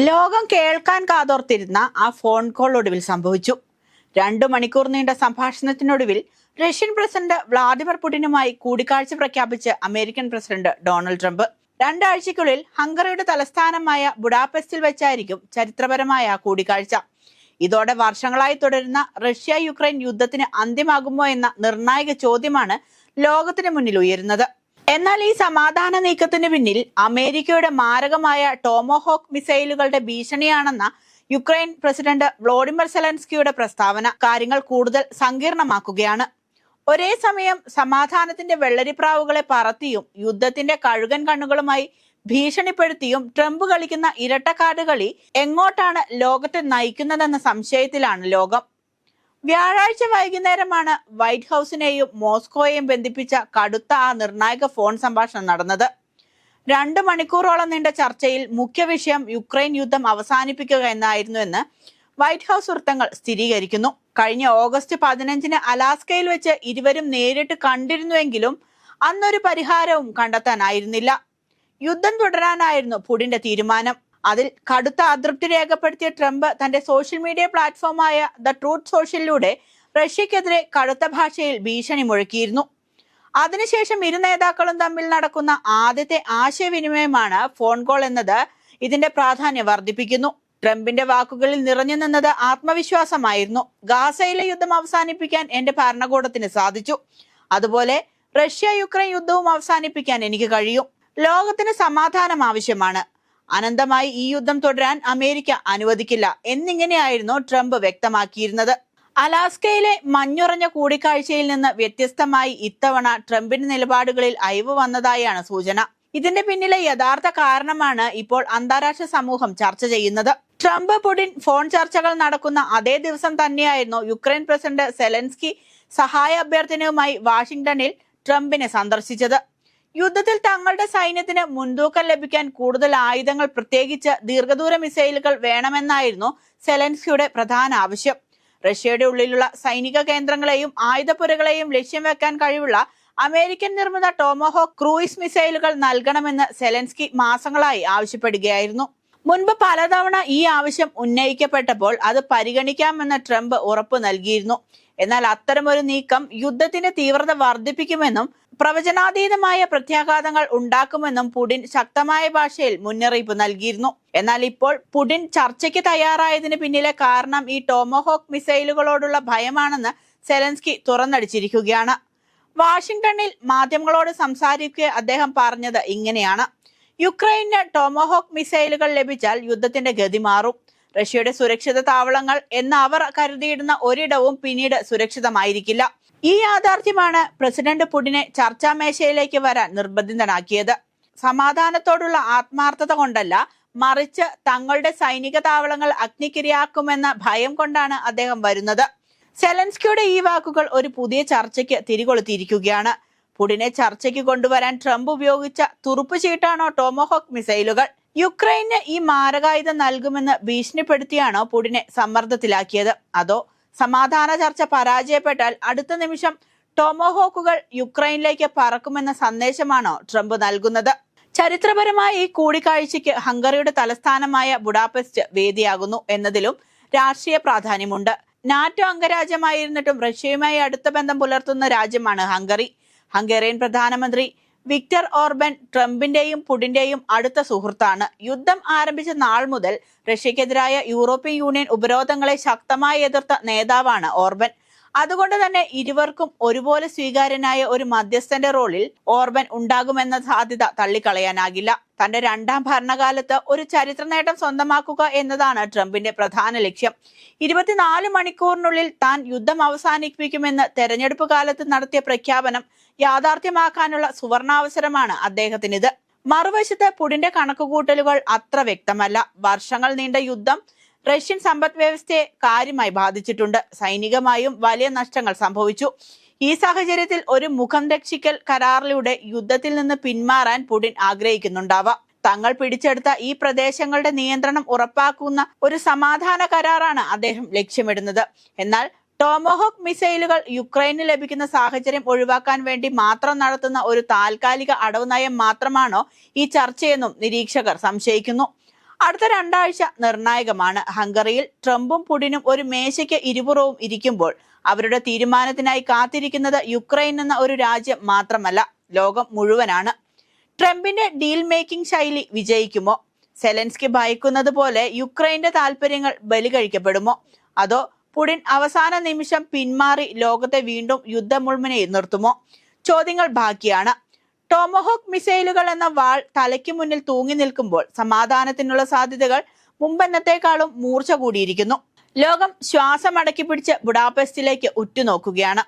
ലോകം കേൾക്കാൻ കാതോർത്തിരുന്ന ആ ഫോൺ കോൾ ഒടുവിൽ സംഭവിച്ചു. രണ്ടു മണിക്കൂർ നീണ്ട സംഭാഷണത്തിനൊടുവിൽ റഷ്യൻ പ്രസിഡന്റ് വ്ളാദിമിർ പുടിനുമായി കൂടിക്കാഴ്ച പ്രഖ്യാപിച്ച് അമേരിക്കൻ പ്രസിഡന്റ് ഡൊണാൾഡ് ട്രംപ്. രണ്ടാഴ്ചയ്ക്കുള്ളിൽ ഹംഗറിയുടെ തലസ്ഥാനമായ ബുഡാപെസ്റ്റിൽ വെച്ചായിരിക്കും ചരിത്രപരമായ കൂടിക്കാഴ്ച. ഇതോടെ വർഷങ്ങളായി തുടരുന്ന റഷ്യ യുക്രൈൻ യുദ്ധത്തിന് അന്ത്യമാകുമോ എന്ന നിർണായക ചോദ്യമാണ് ലോകത്തിന് മുന്നിൽ ഉയരുന്നത്. എന്നാൽ ഈ സമാധാന നീക്കത്തിന് പിന്നിൽ അമേരിക്കയുടെ മാരകമായ ടോമോഹോക്ക് മിസൈലുകളുടെ ഭീഷണിയാണെന്ന യുക്രൈൻ പ്രസിഡന്റ് വ്ളോഡിമിർ സെലൻസ്കിയുടെ പ്രസ്താവന കാര്യങ്ങൾ കൂടുതൽ സങ്കീർണമാക്കുകയാണ്. ഒരേ സമയം സമാധാനത്തിന്റെ വെള്ളരിപ്രാവുകളെ പറത്തിയും യുദ്ധത്തിന്റെ കഴുകൻ കണ്ണുകളുമായി ഭീഷണിപ്പെടുത്തിയും ട്രംപ് കളിക്കുന്ന ഇരട്ടക്കാട് കളി എങ്ങോട്ടാണ് ലോകത്തെ നയിക്കുന്നതെന്ന സംശയത്തിലാണ് ലോകം. വ്യാഴാഴ്ച വൈകുന്നേരമാണ് വൈറ്റ് ഹൌസിനെയും മോസ്കോയെയും ബന്ധിപ്പിച്ച കടുത്ത ആ നിർണായക ഫോൺ സംഭാഷണം നടന്നത്. രണ്ട് മണിക്കൂറോളം നീണ്ട ചർച്ചയിൽ മുഖ്യ വിഷയം യുക്രൈൻ യുദ്ധം അവസാനിപ്പിക്കുക എന്നായിരുന്നു എന്ന് വൈറ്റ് ഹൌസ് വൃത്തങ്ങൾ സ്ഥിരീകരിക്കുന്നു. കഴിഞ്ഞ ഓഗസ്റ്റ് പതിനഞ്ചിന് അലാസ്കയിൽ വെച്ച് ഇരുവരും നേരിട്ട് കണ്ടിരുന്നുവെങ്കിലും അന്നൊരു പരിഹാരവും കണ്ടെത്താനായിരുന്നില്ല. യുദ്ധം തുടരാനായിരുന്നു പുടിന്റെ തീരുമാനം. അതിൽ കടുത്ത അതൃപ്തി രേഖപ്പെടുത്തിയ ട്രംപ് തന്റെ സോഷ്യൽ മീഡിയ പ്ലാറ്റ്ഫോമായ ദ ട്രൂത്ത് സോഷ്യലിലൂടെ റഷ്യക്കെതിരെ കടുത്ത ഭാഷയിൽ ഭീഷണി മുഴക്കിയിരുന്നു. അതിനുശേഷം ഇരു നേതാക്കളും തമ്മിൽ നടക്കുന്ന ആദ്യത്തെ ആശയവിനിമയമാണ് ഫോൺ കോൾ എന്നത്. ഇതിന്റെ പ്രാധാന്യം വർദ്ധിപ്പിക്കുന്നു. ട്രംപിന്റെ വാക്കുകളിൽ നിറഞ്ഞു നിന്നത് ആത്മവിശ്വാസമായിരുന്നു. ഗാസയിലെ യുദ്ധം അവസാനിപ്പിക്കാൻ എന്റെ ഭരണകൂടത്തിന് സാധിച്ചു. അതുപോലെ റഷ്യ യുക്രൈൻ യുദ്ധവും അവസാനിപ്പിക്കാൻ എനിക്ക് കഴിയും. ലോകത്തിന് സമാധാനം ആവശ്യമാണ്. അനന്തമായി ഈ യുദ്ധം തുടരാൻ അമേരിക്ക അനുവദിക്കില്ല. എന്നിങ്ങനെയായിരുന്നു ട്രംപ് വ്യക്തമാക്കിയിരുന്നത്. അലാസ്കയിലെ മഞ്ഞുറഞ്ഞ കൂടിക്കാഴ്ചയിൽ നിന്ന് വ്യത്യസ്തമായി ഇത്തവണ ട്രംപിന്റെ നിലപാടുകളിൽ അയവ് വന്നതായാണ് സൂചന. ഇതിന്റെ പിന്നിലെ യഥാർത്ഥ കാരണമാണ് ഇപ്പോൾ അന്താരാഷ്ട്ര സമൂഹം ചർച്ച ചെയ്യുന്നത്. ട്രംപ് പുടിൻ ഫോൺ ചർച്ചകൾ നടക്കുന്ന അതേ ദിവസം തന്നെയായിരുന്നു യുക്രൈൻ പ്രസിഡന്റ് സെലൻസ്കി സഹായ അഭ്യർത്ഥനയുമായി വാഷിംഗ്ടണിൽ ട്രംപിനെ സന്ദർശിച്ചത്. യുദ്ധത്തിൽ തങ്ങളുടെ സൈന്യത്തിന് മുൻതൂക്കം ലഭിക്കാൻ കൂടുതൽ ആയുധങ്ങൾ പ്രത്യേകിച്ച് ദീർഘദൂര മിസൈലുകൾ വേണമെന്നായിരുന്നു സെലൻസ്കിയുടെ പ്രധാന ആവശ്യം. റഷ്യയുടെ ഉള്ളിലുള്ള സൈനിക കേന്ദ്രങ്ങളെയും ആയുധപ്പുരകളെയും ലക്ഷ്യം വെക്കാൻ കഴിവുള്ള അമേരിക്കൻ നിർമ്മിത ടോമോഹോക്ക് ക്രൂയിസ് മിസൈലുകൾ നൽകണമെന്ന് സെലൻസ്കി മാസങ്ങളായി ആവശ്യപ്പെടുകയായിരുന്നു. മുൻപ് പലതവണ ഈ ആവശ്യം ഉന്നയിക്കപ്പെട്ടപ്പോൾ അത് പരിഗണിക്കാമെന്ന് ട്രംപ് ഉറപ്പു നൽകിയിരുന്നു. എന്നാൽ അത്തരമൊരു നീക്കം യുദ്ധത്തിന്റെ തീവ്രത വർദ്ധിപ്പിക്കുമെന്നും പ്രവചനാതീതമായ പ്രത്യാഘാതങ്ങൾ ഉണ്ടാക്കുമെന്നും പുടിൻ ശക്തമായ ഭാഷയിൽ മുന്നറിയിപ്പ് നൽകിയിരുന്നു. എന്നാൽ ഇപ്പോൾ പുടിൻ ചർച്ചയ്ക്ക് തയ്യാറായതിന് പിന്നിലെ കാരണം ഈ ടോമോഹോക്ക് മിസൈലുകളോടുള്ള ഭയമാണെന്ന് സെലൻസ്കി തുറന്നടിച്ചിരിക്കുകയാണ്. വാഷിംഗ്ടണിൽ മാധ്യമങ്ങളോട് സംസാരിക്കുക അദ്ദേഹം പറഞ്ഞത് ഇങ്ങനെയാണ്. യുക്രൈന് ടോമോഹോക്ക് മിസൈലുകൾ ലഭിച്ചാൽ യുദ്ധത്തിന്റെ ഗതി മാറും. റഷ്യയുടെ സുരക്ഷിത താവളങ്ങൾ എന്ന് അവർ കരുതിയിടുന്ന ഒരിടവും പിന്നീട് സുരക്ഷിതമായിരിക്കില്ല. ഈ യാഥാർത്ഥ്യമാണ് പ്രസിഡന്റ് പുടിനെ ചർച്ചാ മേശയിലേക്ക് വരാൻ നിർബന്ധിതനാക്കിയത്. സമാധാനത്തോടുള്ള ആത്മാർത്ഥത കൊണ്ടല്ല മറിച്ച് തങ്ങളുടെ സൈനിക താവളങ്ങൾ അഗ്നിക്കിരയാക്കുമെന്ന ഭയം കൊണ്ടാണ് അദ്ദേഹം വരുന്നത്. സെലൻസ്കിയുടെ ഈ വാക്കുകൾ ഒരു പുതിയ ചർച്ചയ്ക്ക് തിരികൊളുത്തിയിരിക്കുകയാണ്. പുടിനെ ചർച്ചയ്ക്ക് കൊണ്ടുവരാൻ ട്രംപ് ഉപയോഗിച്ച തുറുപ്പ് ചീട്ടാണോ ടോമോഹോക്ക് മിസൈലുകൾ? യുക്രൈന് ഈ മാരകായുധം നൽകുമെന്ന് ഭീഷണിപ്പെടുത്തിയാണോ പുടിനെ സമ്മർദ്ദത്തിലാക്കിയത്? അതോ സമാധാന ചർച്ച പരാജയപ്പെട്ടാൽ അടുത്ത നിമിഷം ടോമോഹോക്കുകൾ യുക്രൈനിലേക്ക് പറക്കുമെന്ന സന്ദേശമാണോ ട്രംപ് നൽകുന്നത്. ചരിത്രപരമായ ഈ കൂടിക്കാഴ്ചയ്ക്ക് ഹംഗറിയുടെ തലസ്ഥാനമായ ബുഡാപെസ്റ്റ് വേദിയാകുന്നു എന്നതിലും രാഷ്ട്രീയ പ്രാധാന്യമുണ്ട്. നാറ്റോ അംഗരാജ്യമായിരുന്നിട്ടും റഷ്യയുമായി അടുത്ത ബന്ധം പുലർത്തുന്ന രാജ്യമാണ് ഹംഗറി. ഹംഗേറിയൻ പ്രധാനമന്ത്രി വിക്ടർ ഓർബൻ ട്രംപിന്റെയും പുടിന്റെയും അടുത്ത സുഹൃത്താണ്. യുദ്ധം ആരംഭിച്ച നാൾ മുതൽ റഷ്യക്കെതിരായ യൂറോപ്യൻ യൂണിയൻ ഉപരോധങ്ങളെ ശക്തമായി എതിർത്ത നേതാവാണ് ഓർബൻ. അതുകൊണ്ട് തന്നെ ഇരുവർക്കും ഒരുപോലെ സ്വീകാര്യനായ ഒരു മധ്യസ്ഥന്റെ റോളിൽ ഓർബൻ ഉണ്ടാകുമെന്ന സാധ്യത തള്ളിക്കളയാനാകില്ല. തന്റെ രണ്ടാം ഭരണകാലത്ത് ഒരു ചരിത്ര നേട്ടം സ്വന്തമാക്കുക എന്നതാണ് ട്രംപിന്റെ പ്രധാന ലക്ഷ്യം. ഇരുപത്തിനാല് മണിക്കൂറിനുള്ളിൽ താൻ യുദ്ധം അവസാനിപ്പിക്കുമെന്ന് തെരഞ്ഞെടുപ്പ് കാലത്ത് നടത്തിയ പ്രഖ്യാപനം യാഥാർത്ഥ്യമാക്കാനുള്ള സുവർണാവസരമാണ് അദ്ദേഹത്തിനിത്. മറുവശത്ത് പുടിന്റെ കണക്കുകൂട്ടലുകൾ അത്ര വ്യക്തമല്ല. വർഷങ്ങൾ നീണ്ട യുദ്ധം റഷ്യൻ സമ്പദ് വ്യവസ്ഥയെ കാര്യമായി ബാധിച്ചിട്ടുണ്ട്. സൈനികമായും വലിയ നഷ്ടങ്ങൾ സംഭവിച്ചു. ഈ സാഹചര്യത്തിൽ ഒരു മുഖം രക്ഷിക്കൽ കരാറിലൂടെ യുദ്ധത്തിൽ നിന്ന് പിന്മാറാൻ പുടിൻ ആഗ്രഹിക്കുന്നുണ്ടാവാം. തങ്ങൾ പിടിച്ചെടുത്ത ഈ പ്രദേശങ്ങളുടെ നിയന്ത്രണം ഉറപ്പാക്കുന്ന ഒരു സമാധാന കരാറാണ് അദ്ദേഹം ലക്ഷ്യമിടുന്നത്. എന്നാൽ ടോമോഹോക്ക് മിസൈലുകൾ യുക്രൈനിൽ ലഭിക്കുന്ന സാഹചര്യം ഒഴിവാക്കാൻ വേണ്ടി മാത്രം നടത്തുന്ന ഒരു താൽക്കാലിക അടവ് നയം മാത്രമാണോ ഈ ചർച്ചയെന്നും നിരീക്ഷകർ സംശയിക്കുന്നു. അടുത്ത രണ്ടാഴ്ച നിർണായകമാണ്. ഹംഗറിയിൽ ട്രംപും പുടിനും ഒരു മേശയ്ക്ക് ഇരുപുറവും ഇരിക്കുമ്പോൾ അവരുടെ തീരുമാനത്തിനായി കാത്തിരിക്കുന്നത് യുക്രൈൻ എന്ന ഒരു രാജ്യം മാത്രമല്ല ലോകം മുഴുവനാണ്. ട്രംപിന്റെ ഡീൽ മേക്കിംഗ് ശൈലി വിജയിക്കുമോ? സെലൻസ്കി ഭയക്കുന്നത് പോലെ യുക്രൈന്റെ താല്പര്യങ്ങൾ ബലികഴിക്കപ്പെടുമോ അതോ പുടിൻ അവസാന നിമിഷം പിന്മാറി ലോകത്തെ വീണ്ടും യുദ്ധമുൾമുനയിൽ നിർത്തുമോ? ചോദ്യങ്ങൾ ബാക്കിയാണ്. ടോമഹോക്ക് മിസൈലുകൾ എന്ന വാൾ തലയ്ക്ക് മുന്നിൽ തൂങ്ങി നിൽക്കുമ്പോൾ സമാധാനത്തിനുള്ള സാധ്യതകൾ മുമ്പെന്നത്തെക്കാളും മൂർച്ച കൂടിയിരിക്കുന്നു. ലോകം ശ്വാസം അടക്കി പിടിച്ച് ബുഡാപെസ്റ്റിലേക്ക് ഉറ്റുനോക്കുകയാണ്.